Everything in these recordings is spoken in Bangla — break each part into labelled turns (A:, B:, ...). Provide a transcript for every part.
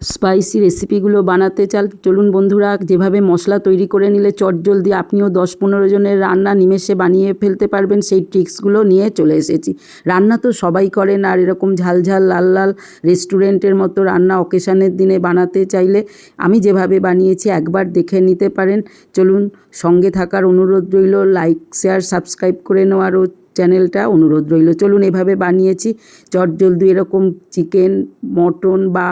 A: স্পাইসি রেসিপিগুলো বানাতে চাল, চলুন বন্ধুরা, যেভাবে মশলা তৈরি করে নিলে চটজলদি আপনিও দশ পনেরো জনের রান্না নিমেষে বানিয়ে ফেলতে পারবেন, সেই ট্রিক্সগুলো নিয়ে চলে এসেছি। রান্না তো সবাই করেন, আর এরকম ঝাল ঝাল, লাল লাল রেস্টুরেন্টের মতো রান্না অকেশানের দিনে বানাতে চাইলে আমি যেভাবে বানিয়েছি একবার দেখে নিতে পারেন। চলুন, সঙ্গে থাকার অনুরোধ রইল, লাইক, শেয়ার, সাবস্ক্রাইব করে নেওয়ারও চ্যানেলটা অনুরোধ রইল। চলুন এভাবে বানিয়েছি চটজলদি এরকম চিকেন, মটন বা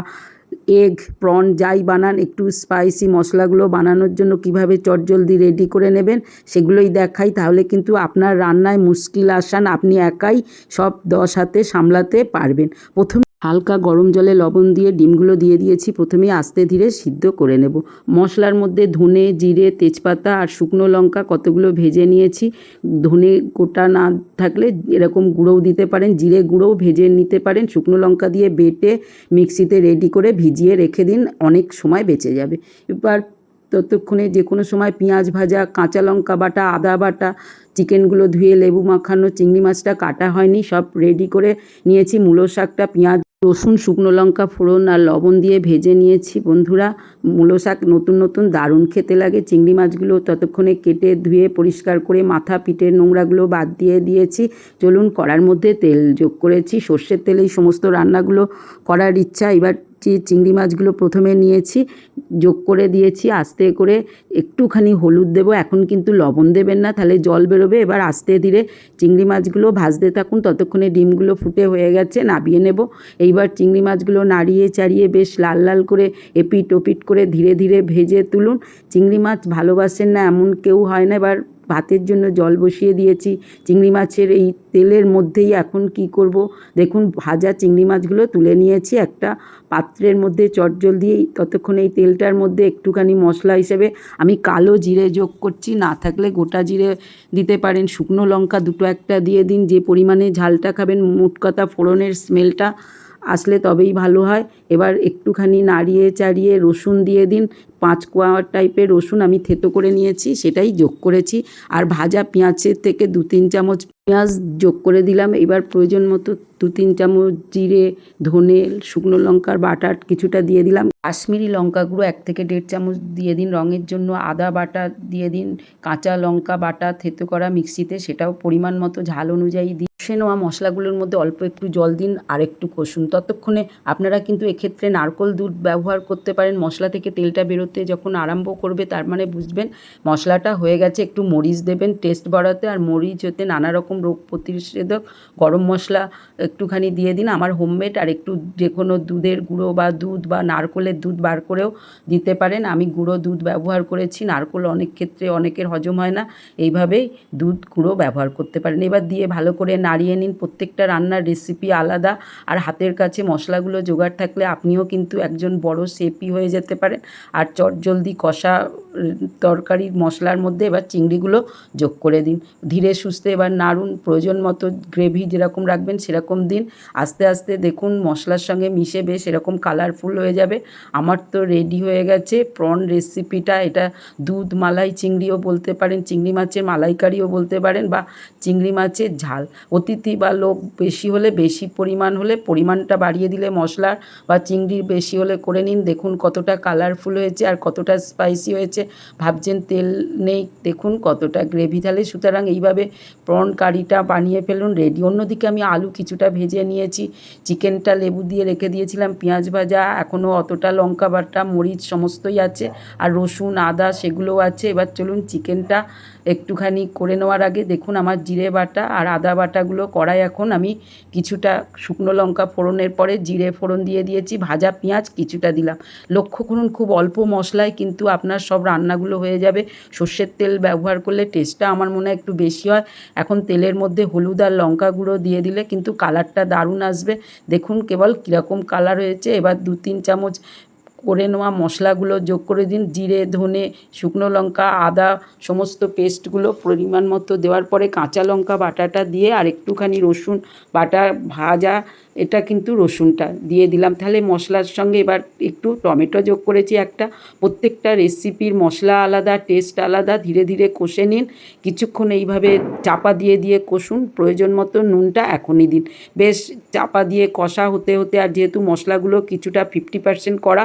A: এগ, প্রন যাই বানান, একটু স্পাইসি মশলাগুলো বানানোর জন্য কীভাবে চটজলদি রেডি করে নেবেন সেগুলোই দেখাই। তাহলে কিন্তু আপনার রান্নায় মুশকিল আসান, আপনি একাই সব দশ হাতে সামলাতে পারবেন। প্রথমে হালকা গরম জলে লবণ দিয়ে ডিমগুলো দিয়ে দিয়েছি। প্রথমেই আস্তে ধীরে সিদ্ধ করে নেব। মশলার মধ্যে ধনে, জিরে, তেজপাতা আর শুকনো লঙ্কা কতগুলো ভেজে নিয়েছি। ধনে গোটা না থাকলে এরকম গুঁড়োও দিতে পারেন, জিরে গুঁড়োও ভেজে নিতে পারেন। শুকনো লঙ্কা দিয়ে বেটে মিক্সিতে রেডি করে ভিজিয়ে রেখে দিন, অনেক সময় বেঁচে যাবে। এবার ততক্ষণে যে কোনো সময় পেঁয়াজ ভাজা, কাঁচা লঙ্কা বাটা, আদা বাটা, চিকেনগুলো ধুয়ে লেবু মাখানো, চিংড়ি মাছটা কাটা হয়নি, সব রেডি করে নিয়েছি। মূলো শাকটা পেঁয়াজ রসুন, শুকনো লঙ্কা, ফোড়ন আর লবণ দিয়ে ভেজে নিয়েছি। বন্ধুরা, মূলো শাক নতুন নতুন দারুণ খেতে লাগে। চিংড়ি মাছগুলো ততক্ষণে কেটে ধুয়ে পরিষ্কার করে মাথা, পিঠের নোংরাগুলো বাদ দিয়ে দিয়েছি। চলুন, কড়ার মধ্যে তেল যোগ করেছি। সর্ষের তেলেই সমস্ত রান্নাগুলো করার ইচ্ছা। এবার চিংড়ি মাছগুলো প্রথমে নিয়েছি যোগ করে দিয়েছি, আস্তে করে একটুখানি হলুদ দেবো। এখন কিন্তু লবণ দেবেন না, তাহলে জল বেরোবে। এবার আস্তে ধীরে চিংড়ি মাছগুলো ভাজতে থাকুন। ততক্ষণে ডিমগুলো ফুটে হয়ে গেছে, নাবিয়ে নেব। এইবার চিংড়ি মাছগুলো নাড়িয়ে চাড়িয়ে বেশ লাল লাল করে এপিট ওপিট করে ধীরে ধীরে ভেজে তুলুন। চিংড়ি মাছ ভালোবাসেন না এমন কেউ হয় না। এবার ভাতের জন্য জল বসিয়ে দিয়েছি। চিংড়ি মাছের এই তেলের মধ্যেই এখন কি করব? দেখুন, ভাজা চিংড়ি মাছগুলো তুলে নিয়েছি একটা পাত্রের মধ্যে চটজল দিয়ে ততক্ষণ এই তেলটার মধ্যে একটুখানি মশলা হিসেবে আমি কালো জিরে যোগ করছি। না থাকলে গোটা জিরে দিতে পারেন। শুকনো লঙ্কা দুটো একটা দিয়ে দিন। যে পরিমাণে ঝালটা খাবেন, মোট কথা ফোড়নের স্মেলটা আসলে তবেই ভালো হয়। এবার একটুখানি নাড়িয়ে চাড়িয়ে রসুন দিয়ে দিন। পাঁচ কোয়া টাইপের রসুন আমি থেতো করে নিয়েছি, সেটাই যোগ করেছি। আর ভাজা পেঁয়াজের থেকে দু তিন চামচ পেঁয়াজ যোগ করে দিলাম। এবার প্রয়োজন মতো দু তিন চামচ জিরে, ধনে, শুকনো লঙ্কার বাটা কিছুটা দিয়ে দিলাম। কাশ্মীরি লঙ্কা গুঁড়ো এক থেকে দেড় চামচ দিয়ে দিন। রঙের জন্য আদা বাটা দিয়ে দিন। কাঁচা লঙ্কা বাটা থেতো করা মিক্সিতে, সেটাও পরিমাণ মতো ঝাল অনুযায়ী দিন কষে নেওয়া মশলাগুলোর মধ্যে অল্প একটু জল দিন আর একটু কষুন। ততক্ষণে আপনারা কিন্তু এক্ষেত্রে নারকোল দুধ ব্যবহার করতে পারেন। মশলা থেকে তেলটা বেরোতে যখন আরম্ভ করবে তার মানে বুঝবেন মশলাটা হয়ে গেছে, একটু মরিচ দেবেন টেস্ট বাড়াতে। আর মরিচ হতে নানা রকম রোগ প্রতিষেধক গরম মশলা একটুখানি দিয়ে দিন। আমার হোমমেড আর একটু যে কোনো দুধের গুঁড়ো বা দুধ বা নারকোলের দুধ বার করেও দিতে পারেন। আমি গুঁড়ো দুধ ব্যবহার করেছি, নারকোল অনেক ক্ষেত্রে অনেকের হজম হয় না। এইভাবেই দুধ গুঁড়ো ব্যবহার করতে পারেন। এবার দিয়ে ভালো করে নাড়িয়ে নিন। প্রত্যেকটা রান্নার রেসিপি আলাদা আর হাতের কাছে মশলাগুলো জোগাড় থাকলে আপনিও কিন্তু একজন বড় শেফই হয়ে যেতে পারেন। আর চটজলদি কষা তরকারি মশলার মধ্যে এবার চিংড়িগুলো যোগ করে দিন। ধীরে সুস্থে এবার নাড়ুন। প্রয়োজন মতো গ্রেভি যেরকম রাখবেন সেরকম দিন। আস্তে আস্তে দেখুন মশলার সঙ্গে মিশে বেশ এরকম কালারফুল হয়ে যাবে। আমার তো রেডি হয়ে গেছে প্রন রেসিপিটা এটা দুধ, মালাই, চিংড়িও বলতে পারেন, চিংড়ি মাছের মালাইকারিও বলতে পারেন বা চিংড়ি মাছের ঝাল। অতিথি বা লোক বেশি হলে বেশি পরিমাণ হলে পরিমাণটা বাড়িয়ে দিলে মশলার বা চিংড়ির বেশি হলে করে নিন। দেখুন কতটা কালারফুল হয়েছে আর কতটা স্পাইসি হয়েছে। ভাবছেন তেল নেই, দেখুন কতটা গ্রেভি তাহলে সুতরাং এইভাবে প্রন কারিটা বানিয়ে ফেলুন রেডি অন্যদিকে আমি আলু কিছুটা ভেজে নিয়েছি। চিকেনটা লেবু দিয়ে রেখে দিয়েছিলাম, পেঁয়াজ ভাজা, এখনও অতটা লঙ্কা বাটা, মরিচ সমস্তই আছে, আর রসুন, আদা, সেগুলোও আছে। এবার চলুন চিকেনটা একটুখানি করে নেওয়ার আগে দেখুন আমার জিরে বাটা আর আদা বাটাগুলো কড়াই এখন আমি কিছুটা শুকনো লঙ্কা ফোড়নের পরে জিরে ফোড়ন দিয়ে দিয়েছি, ভাজা পেঁয়াজ কিছুটা দিলাম। লক্ষ্য করুন খুব অল্প মশলায় কিন্তু আপনার সব রান্নাগুলো হয়ে যাবে। সর্ষের তেল ব্যবহার করলে টেস্টটা আমার মনে হয় একটু বেশি হয়। এখন তেলের মধ্যে হলুদ আর লঙ্কা গুঁড়ো দিয়ে দিলে কিন্তু কালারটা দারুণ আসবে। দেখুন কেবল কীরকম কালার হয়েছে, এবার দু তিন চামচ করে নেওয়া মশলাগুলো যোগ করে দিন। জিরে, ধনে, শুকনো লঙ্কা, আদা, সমস্ত পেস্টগুলো পরিমাণ মতো দেওয়ার পরে কাঁচা লঙ্কা বাটাটা দিয়ে আর একটুখানি রসুন বাটা ভাজা এটা কিন্তু রসুনটা দিয়ে দিলাম। তাহলে মশলার সঙ্গে এবার একটু টমেটো যোগ করেছি একটা। প্রত্যেকটা রেসিপির মশলা আলাদা টেস্ট আলাদা, ধীরে ধীরে কষে নিন। কিছুক্ষণ এইভাবে চাপা দিয়ে দিয়ে কষুন। প্রয়োজন মতো নুনটা এখনই দিন। বেশ চাপা দিয়ে কষা হতে হতে আর যেহেতু মশলাগুলো কিছুটা ফিফটি পার্সেন্ট করা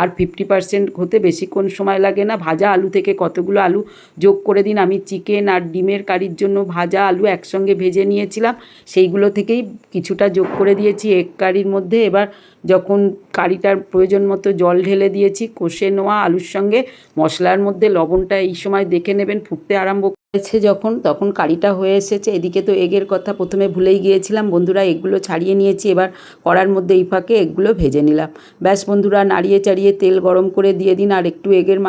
A: আর ফিফটি পার্সেন্ট হতে বেশিক্ষণ সময় লাগে না, ভাজা আলু থেকে কতগুলো আলু যোগ করে দিন। আমি চিকেন আর ডিমের কারির জন্য ভাজা আলু একসঙ্গে ভেজে নিয়েছিলাম। সেইগুলো থেকেই কিছুটা যোগ করে দিয়েছি এগ কারির মধ্যে। এবার যখন কারিটার প্রয়োজন মতো জল ঢেলে দিয়েছি, কষে নেওয়া আলুর সঙ্গে মশলার মধ্যে লবণটা এই সময় দেখে নেবেন, ফুটতে আরম্ভ করেছে যখন, তখন কারিটা হয়ে এসেছে। এদিকে তো এগের কথা প্রথমে ভুলেই গিয়েছিলাম, বন্ধুরা এগুলো ছাড়িয়ে নিয়েছি, এবার কড়ার মধ্যে এই ফাঁকে এগুলো ভেজে নিলাম। ব্যাস বন্ধুরা নাড়িয়ে চাড়িয়ে তেল গরম করে দিয়ে দিন, আর একটু এগের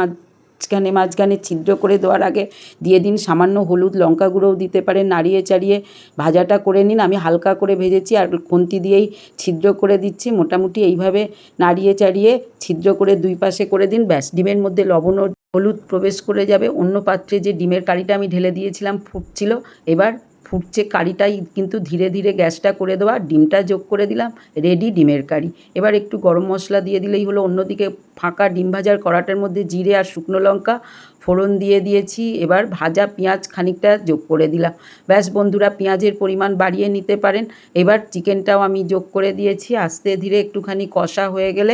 A: মাঝখানে মাঝখানে ছিদ্র করে দেওয়ার আগে দিয়ে দিন সামান্য হলুদ লঙ্কা গুঁড়োও দিতে পারেন, নাড়িয়ে চাড়িয়ে ভাজাটা করে নিন। আমি হালকা করে ভেজেছি আর খুন্তি দিয়েই ছিদ্র করে দিচ্ছি। মোটামুটি এইভাবে নাড়িয়ে চাড়িয়ে ছিদ্র করে দুই পাশে করে দিন। ব্যাস, ডিমের মধ্যে লবণ হলুদ প্রবেশ করে যাবে। অন্য পাত্রে যে ডিমের কারিটা আমি ঢেলে দিয়েছিলাম ফুটছিল, এবার ফুটছে কারিটাই কিন্তু ধীরে ধীরে গ্যাসটা করে দেওয়া। ডিমটা যোগ করে দিলাম, রেডি ডিমের কারি। এবার একটু গরম মশলা দিয়ে দিলেই হলো। অন্যদিকে ফাঁকা ডিম ভাজার কড়াটার মধ্যে জিরে আর শুকনো লঙ্কা ফোড়ন দিয়ে দিয়েছি। এবার ভাজা পেঁয়াজ খানিকটা যোগ করে দিলাম। ব্যাস বন্ধুরা, পেঁয়াজের পরিমাণ বাড়িয়ে নিতে পারেন। এবার চিকেনটাও আমি যোগ করে দিয়েছি। আস্তে ধীরে একটুখানি কষা হয়ে গেলে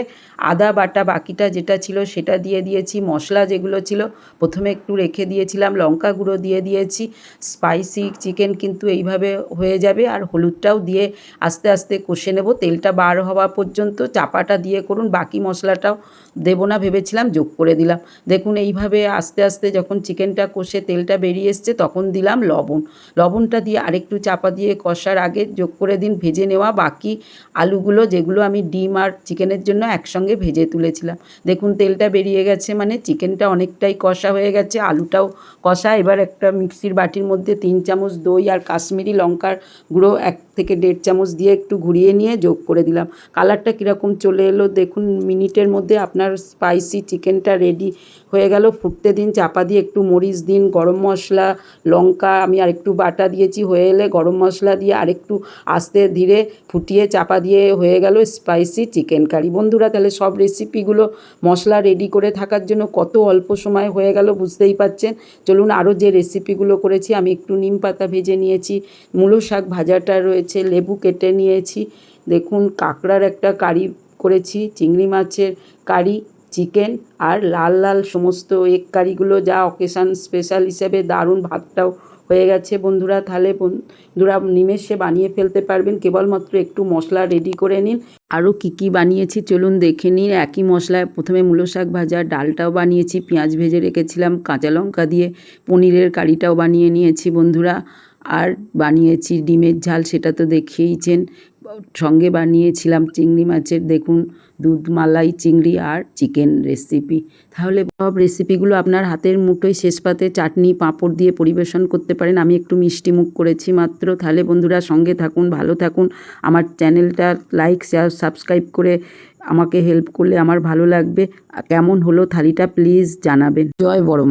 A: আদা বাটা বাকিটা যেটা ছিল সেটা দিয়ে দিয়েছি। মশলা যেগুলো ছিল, প্রথমে একটু রেখে দিয়েছিলাম। লঙ্কা গুঁড়ো দিয়ে দিয়েছি। স্পাইসি চিকেন কিন্তু এইভাবে হয়ে যাবে। আর হলুদটাও দিয়ে আস্তে আস্তে কষে নেব। তেলটা বার হওয়া পর্যন্ত চাপাটা দিয়ে করুন। বাকি মশলাটাও দেবো না, ভেবেছিলাম, যোগ করে দিলাম। দেখুন, এইভাবে আস্তে আস্তে যখন চিকেনটা কষে তেলটা বেরিয়ে এসছে, তখন দিলাম লবণ। লবণটা দিয়ে আরেকটু চাপা দিয়ে কষার আগে যোগ করে দিন, ভেজে নেওয়া বাকি আলুগুলো, যেগুলো আমি ডিম আর চিকেনের জন্য একসঙ্গে ভেজে তুলেছিলাম। দেখুন, তেলটা বেরিয়ে গেছে মানে চিকেনটা অনেকটাই কষা হয়ে গেছে, আলুটাও কষা। এবার একটা মিক্সির বাটির মধ্যে তিন চামচ দই আর কাশ্মীরি লঙ্কার গুঁড়ো, এক থেকে দেড় চামচ দিয়ে একটু ঘুরিয়ে নিয়ে যোগ করে দিলাম। কালারটা কীরকম চলে এলো, দেখুন, মিনিটের মধ্যে আপনার স্পাইসি চিকেনটা রেডি হয়ে গেল। ফুটতে দিন, চাপা দিয়ে একটু মরিচ দিন, গরম মশলা, লঙ্কা, আমি আরেকটু বাটা দিয়েছি, হয়ে এলে গরম মশলা দিয়ে আরেকটু আস্তে ধীরে ফুটিয়ে চাপা দিয়ে হয়ে গেল স্পাইসি চিকেন কারি বন্ধুরা, তাহলে সব রেসিপিগুলো মশলা রেডি করে থাকার জন্য কত অল্প সময় হয়ে গেল বুঝতেই পাচ্ছেন? চলুন আরও যে রেসিপিগুলো করেছি, আমি একটু নিম পাতা ভেজে নিয়েছি, মূলো শাক ভাজাটা রয়েছে, লেবু কেটে নিয়েছি। দেখুন, কাঁকড়ার একটা কারি করেছি, চিংড়ি মাছের কারি, চিকেন আর লাল লাল সমস্ত এগ কারিগুলো যা অকেশান স্পেশাল হিসেবে দারুণ ভাতটাও হয়ে গেছে। বন্ধুরা, তাহলে বন্ধুরা নিমেষে বানিয়ে ফেলতে পারবেন। কেবলমাত্র একটু মশলা রেডি করে নিন। আরও কী কী বানিয়েছি চলুন দেখে নিন। একই মশলায় প্রথমে মূলো শাক ভাজা, ডালটাও বানিয়েছি, পেঁয়াজ ভেজে রেখেছিলাম, কাঁচা লঙ্কা দিয়ে পনিরের কারিটাও বানিয়ে নিয়েছি বন্ধুরা। আর বানিয়েছি ডিমের ঝাল, সেটা তো দেখিয়েইছেন সঙ্গে বানিয়েছিলাম চিংড়ি মাছের, দেখুন, দুধ, মালাই, চিংড়ি আর চিকেন রেসিপি তাহলে সব রেসিপিগুলো আপনার হাতের মুঠোয় শেষ পাতে চাটনি, পাঁপড় দিয়ে পরিবেশন করতে পারেন। আমি একটু মিষ্টি মুখ করেছি মাত্র। তাহলে বন্ধুরা সঙ্গে থাকুন, ভালো থাকুন। আমার চ্যানেলটা লাইক শেয়ার সাবস্ক্রাইব করে আমাকে হেল্প করলে আমার ভালো লাগবে। কেমন হলো থালিটা প্লিজ জানাবেন। জয় বড়